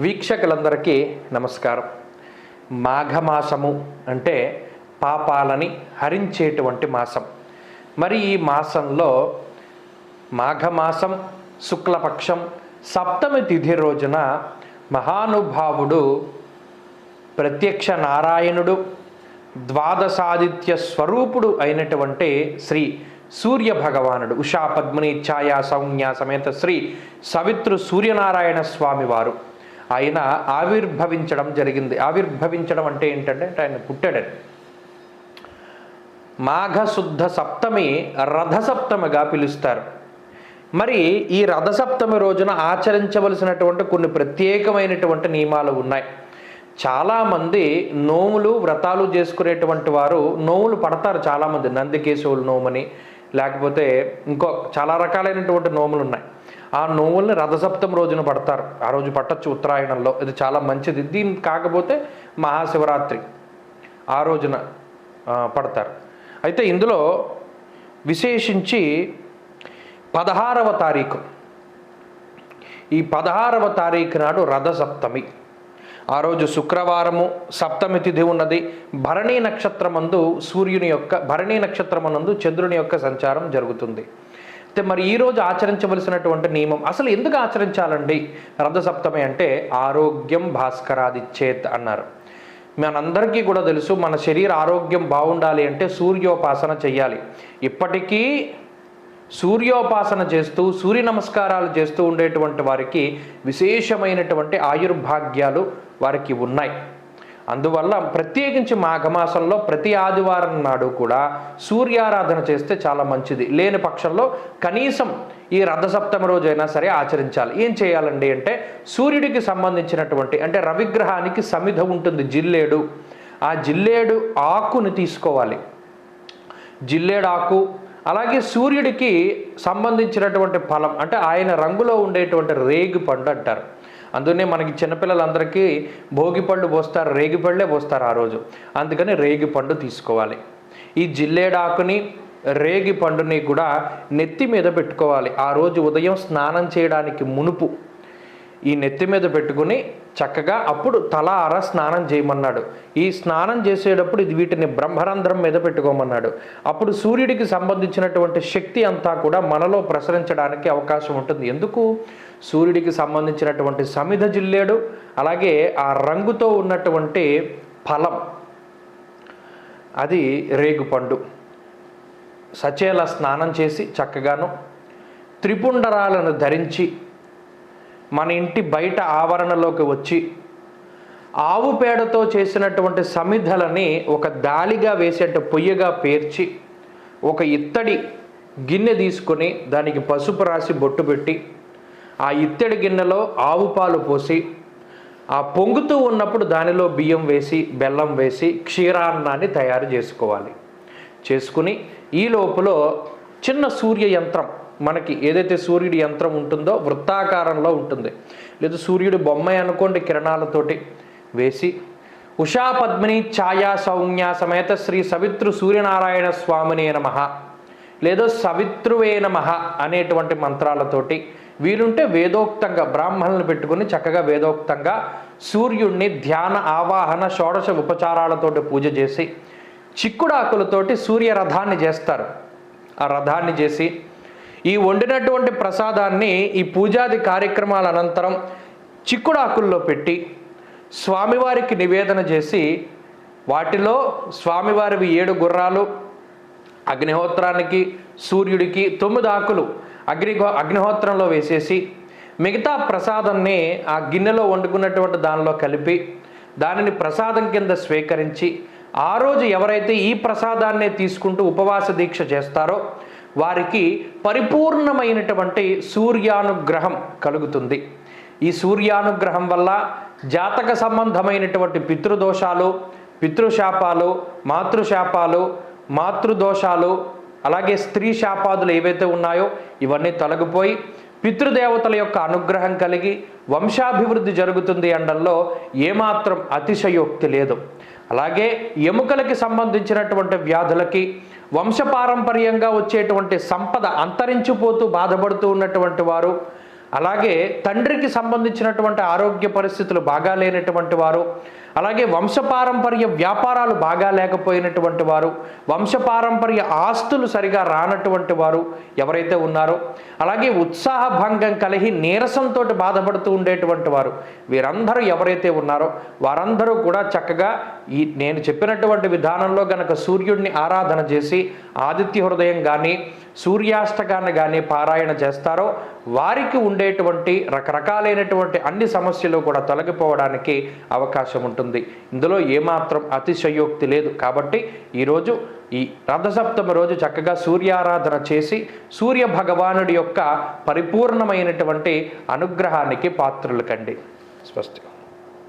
వీక్షకులందరికీ నమస్కారం. మాఘమాసము అంటే పాపాలని హరించేటువంటి మాసం. మరి ఈ మాసంలో మాఘమాసం శుక్లపక్షం సప్తమి తిథి రోజున మహానుభావుడు ప్రత్యక్ష నారాయణుడు ద్వాదశాదిత్య స్వరూపుడు అయినటువంటి శ్రీ సూర్య భగవానుడు ఉషా పద్మిని ఛాయా సౌజ్ఞ సమేత శ్రీ సవిత్రు సూర్యనారాయణ స్వామి వారు. ఆయన ఆవిర్భవించడం జరిగింది. ఆవిర్భవించడం అంటే ఏంటంటే ఆయన పుట్టాడని. మాఘశుద్ధ సప్తమి రథసప్తమిగా పిలుస్తారు. మరి ఈ రథసప్తమి రోజున ఆచరించవలసినటువంటి కొన్ని ప్రత్యేకమైనటువంటి నియమాలు ఉన్నాయి. చాలామంది నోములు వ్రతాలు చేసుకునేటువంటి వారు నోములు పడతారు చాలామంది. నందికేశవులు నోమని లేకపోతే ఇంకో చాలా రకాలైనటువంటి నోములు ఉన్నాయి. ఆ నోముల్ని రథసప్తం రోజున పడతారు. ఆ రోజు పట్టచ్చు ఉత్తరాయణంలో. ఇది చాలా మంచిది. దీని కాకపోతే మహాశివరాత్రి ఆ రోజున పడతారు. అయితే ఇందులో విశేషించి పదహారవ తారీఖు. ఈ పదహారవ తారీఖు నాడు రథసప్తమి. ఆ రోజు శుక్రవారము సప్తమి తిథి ఉన్నది. భరణీ నక్షత్రమందు సూర్యుని యొక్క భరణీ నక్షత్రమనందు చంద్రుని యొక్క సంచారం జరుగుతుంది. అయితే మరి ఈరోజు ఆచరించవలసినటువంటి నియమం అసలు ఎందుకు ఆచరించాలండి? రథసప్తమి అంటే ఆరోగ్యం భాస్కరాదిచ్చేత్ అన్నారు. మనందరికీ కూడా తెలుసు మన శరీర ఆరోగ్యం బాగుండాలి అంటే సూర్యోపాసన చెయ్యాలి. ఇప్పటికీ సూర్యోపాసన చేస్తూ సూర్య నమస్కారాలు చేస్తూ ఉండేటువంటి వారికి విశేషమైనటువంటి ఆయుర్భాగ్యాలు వారికి ఉన్నాయి. అందువల్ల ప్రత్యేకించి మాఘమాసంలో ప్రతి ఆదివారం నాడు కూడా సూర్యారాధన చేస్తే చాలా మంచిది. లేని పక్షంలో కనీసం ఈ రథసప్తమి రోజైనా సరే ఆచరించాలి. ఏం చేయాలండి అంటే సూర్యుడికి సంబంధించినటువంటి అంటే రవిగ్రహానికి సమిధ ఉంటుంది జిల్లేడు. ఆ జిల్లేడు ఆకుని తీసుకోవాలి. జిల్లేడు ఆకు అలాగే సూర్యుడికి సంబంధించినటువంటి ఫలం అంటే ఆయన రంగులో ఉండేటువంటి రేగు పండు అంటారు. అందుకనే మనకి చిన్నపిల్లలందరికీ భోగిపళ్ళు పోస్తారు రేగి పళ్ళే పోస్తారు ఆ రోజు. అందుకని రేగిపండు తీసుకోవాలి. ఈ జిల్లేడాకుని రేగి పండుని కూడా నెత్తి మీద పెట్టుకోవాలి. ఆ రోజు ఉదయం స్నానం చేయడానికి మునుపు ఈ నెత్తి మీద పెట్టుకుని చక్కగా అప్పుడు తల అర స్నానం చేయమన్నాడు. ఈ స్నానం చేసేటప్పుడు ఇది వీటిని బ్రహ్మరంధ్రం మీద పెట్టుకోమన్నాడు. అప్పుడు సూర్యుడికి సంబంధించినటువంటి శక్తి అంతా కూడా మనలో ప్రసరించడానికి అవకాశం ఉంటుంది. ఎందుకు? సూర్యుడికి సంబంధించినటువంటి సమిధ జిల్లేడు అలాగే ఆ రంగుతో ఉన్నటువంటి ఫలం. అది రేగుపండు. సచేల స్నానం చేసి చక్కగాను త్రిపుండరాలను ధరించి మన ఇంటి బయట ఆవరణలోకి వచ్చి ఆవు పేడతో చేసినటువంటి సమిధలని ఒక దాలిగా వేసేట పొయ్యగా పేర్చి ఒక ఇత్తడి గిన్నె తీసుకొని దానికి పసుపు రాసి బొట్టు పెట్టి ఆ ఇత్తడి గిన్నెలో ఆవు పాలు పోసి ఆ పొంగుతూ ఉన్నప్పుడు దానిలో బియ్యం వేసి బెల్లం వేసి క్షీరాన్నాన్ని తయారు చేసుకోవాలి. చేసుకుని ఈ లోపల చిన్న సూర్య యంత్రం మనకి ఏదైతే సూర్యుడి యంత్రం ఉంటుందో వృత్తాకారంలో ఉంటుంది. లేదా సూర్యుడి బొమ్మ అనుకోండి కిరణాలతోటి వేసి ఉషా పద్మిని ఛాయా సౌజ్ఞ సమేత శ్రీ సవిత్రు సూర్యనారాయణ స్వామినే నమః. లేదా సవిత్రువే నమః అనేటువంటి మంత్రాలతోటి వీలుంటే వేదోక్తంగా బ్రాహ్మణులను పెట్టుకుని చక్కగా వేదోక్తంగా సూర్యుడిని ధ్యాన ఆవాహన షోడశ ఉపచారాలతోటి పూజ చేసి చిక్కుడాకులతోటి సూర్యరథాన్ని చేస్తారు. ఆ రథాన్ని చేసి ఈ వండినటువంటి ప్రసాదాన్ని ఈ పూజాది కార్యక్రమాల అనంతరం చిక్కుడాకుల్లో పెట్టి స్వామివారికి నివేదన చేసి వాటిలో స్వామివారివి ఏడు గుర్రాలు అగ్నిహోత్రానికి సూర్యుడికి తొమ్మిది ఆకులు అగ్ని అగ్నిహోత్రంలో వేసేసి మిగతా ప్రసాదాన్ని ఆ గిన్నెలో వండుకున్నటువంటి దానిలో కలిపి దానిని ప్రసాదం కింద స్వీకరించి ఆ రోజు ఎవరైతే ఈ ప్రసాదాన్ని తీసుకుంటూ ఉపవాస దీక్ష చేస్తారో వారికి పరిపూర్ణమైనటువంటి సూర్యానుగ్రహం కలుగుతుంది. ఈ సూర్యానుగ్రహం వల్ల జాతక సంబంధమైనటువంటి పితృదోషాలు పితృశాపాలు మాతృశాపాలు మాతృదోషాలు అలాగే స్త్రీ శాపాదులు ఏవైతే ఉన్నాయో ఇవన్నీ తొలగిపోయి పితృదేవతల యొక్క అనుగ్రహం కలిగి వంశాభివృద్ధి జరుగుతుంది అనడంలో ఏమాత్రం అతిశయోక్తి లేదు. అలాగే ఎముకలకి సంబంధించినటువంటి వ్యాధులకి వంశపారంపర్యంగా వచ్చేటువంటి సంపద అంతరించిపోతూ బాధపడుతూ ఉన్నటువంటి వారు అలాగే తండ్రికి సంబంధించినటువంటి ఆరోగ్య పరిస్థితులు బాగా లేనటువంటి వారు అలాగే వంశపారంపర్య వ్యాపారాలు బాగా లేకపోయినటువంటి వారు వంశపారంపర్య ఆస్తులు సరిగా రానటువంటి వారు ఎవరైతే ఉన్నారో అలాగే ఉత్సాహ భంగం కలిగి నీరసంతో బాధపడుతూ ఉండేటువంటి వారు వీరందరూ ఎవరైతే ఉన్నారో వారందరూ కూడా చక్కగా ఈ నేను చెప్పినటువంటి విధానంలో గనక సూర్యుడిని ఆరాధన చేసి ఆదిత్య హృదయం కానీ సూర్యాష్టకాన్ని కానీ పారాయణ చేస్తారో వారికి ఉండేటువంటి రకరకాలైనటువంటి అన్ని సమస్యలు కూడా తొలగిపోవడానికి అవకాశం ఉంటుంది ఇందులో ఏమాత్రం అతిశయోక్తి లేదు. కాబట్టి ఈరోజు ఈ రథసప్తమి రోజు చక్కగా సూర్యారాధన చేసి సూర్య భగవానుడి యొక్క పరిపూర్ణమైనటువంటి అనుగ్రహానికి పాత్రులు కండి. స్పష్టం